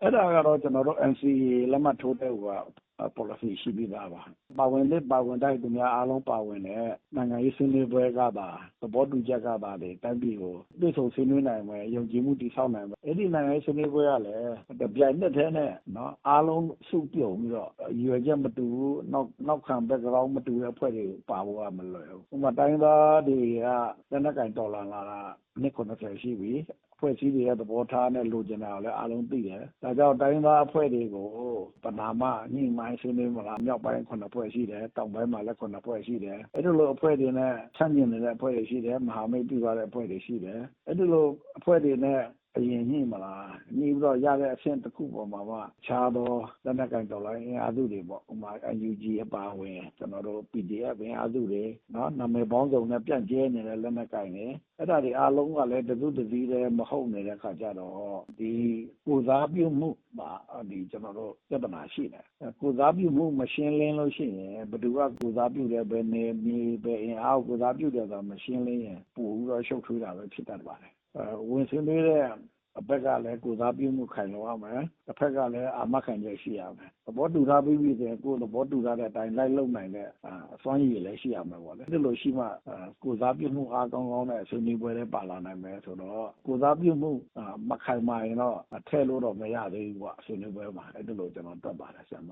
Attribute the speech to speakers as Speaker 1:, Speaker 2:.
Speaker 1: အဲ့ဒါကတော့ ကျွန်တော်တို့ NCA လက်မှတ်ထိုးတဲ့ဟိုက policy ရှိပြီးသားပါပါဝင်တဲ့ပါဝင်တဲ့သူများအားလုံးပါဝင်တဲ့နိုင်ငံရေးဆွေးနွေးပွဲကပါသဘောတူချက်ကပါလေတိုင်းပြည်ကိုပြည်ဆုံဆွေးနွေးနိုင်မယ်ယုံကြည်မှုတည်ဆောက်နိုင်မယ်အဲ့ဒီနိုင်ငံရေးဆွေးနွေးပွဲကလည်းတပြိုင်နက်တည်းနဲ့နော်အားလုံးစုပြုံပြီးတော့ရွယ်ချက်မတူဘူးနောက်နောက်ခံ background မတူတဲ့အဖွဲ့တွေပါဖို့ကမလွယ်ဘူးဥပမာတိုင်းသားတွေကလက်နက်ကင်တော်လာလာတာနှစ်90ရှိပြီဖွဲ့စည်းတွေရဲ့သဘောထားနဲ့လိုချင်တာကိုလည်းအားလုံးသိတယ်။ဒါကြောင့်တိုင်းသားအဖွဲ့တွေကိုပနာမညှိနှိုင်းဆွေးနွေးမလားမြောက်ပိုင်းခုနှစ်ဖွဲ့ရှိတယ်တောင်ပိုင်းမှာလည်းခုနှစ်ဖွဲ့ရှိတယ်။အဲ့ဒီလိုအဖွဲ့တွေနဲ့ဆန့်ကျင်နေတဲ့အဖွဲ့တွေရှိတယ်မဟာမိတ်ပြုထားတဲ့အဖွဲ့တွေရှိတယ်။အဲ့ဒီလိုအဖွဲ့တွေနဲ့အရင်ညှိမလားညှိ ပြီးတော့ရတဲ့အဆင့်တစ်ခုပေါ်မှာမှခြားသောလက်နက်ကင်တော်လိုင်းအင်အားစုတွေပေါ့ဥမာ UG အပါဝင်ကျွန်တော်တို့ PDF အင်အားစုတွေနော်နာမည်ပေါင်းစုံနဲ့ပြန့်ကျဲနေတဲ့လက်နက်ကင်တွေအဲ့ဒါတွေအားလုံးကလည်းတစုတစည်းတည်းမဟုတ်နေတဲ့ခါကျတော့ဒီကိုစားပြုမှုမှာဒီကျွန်တော်တို့ပြဿနာရှိတယ်ကိုစားပြုမှုမရှင်းလင်းလို့ရှိရင်ဘယ်သူကကိုစားပြုတယ်ဘယ်နေမြေဘယ်အင်အားကိုစားပြုတယ်ဆိုတာမရှင်းလင်းရင်ပို့ပြီးတော့ရှုပ်ထွေးတာပဲဖြစ်တတ်ပါတယ်ဝင်ဆွေးနွေးတဲ့ အဘက်ကလည်းကိုစားပြုမှုခိုင်လုံရမယ်တစ်ဖက်ကလည်းအာမခံချက်ရှိရမယ်သဘောတူထားပြီးပြီဆိုရင်ကိုယ်သဘောတူထားတဲ့အတိုင်းလိုက်လုပ်နိုင်တဲ့အစွမ်းရည်လည်းရှိရမယ်ပေါ့လေဒီလိုရှိမှကိုစားပြုမှုအားကောင်းကောင်းနဲ့ဆွေးနွေးပွဲတွေပါလာနိုင်မယ်ဆိုတော့ကိုစားပြုမှုမခိုင်မာရင်တော့ထည့်လို့တော့မရသေးဘူးပေါ့ဆွေးနွေးပွဲမှာအဲ့ဒီလိုကျွန်တော်တွက်ပါတယ်ဆရာမ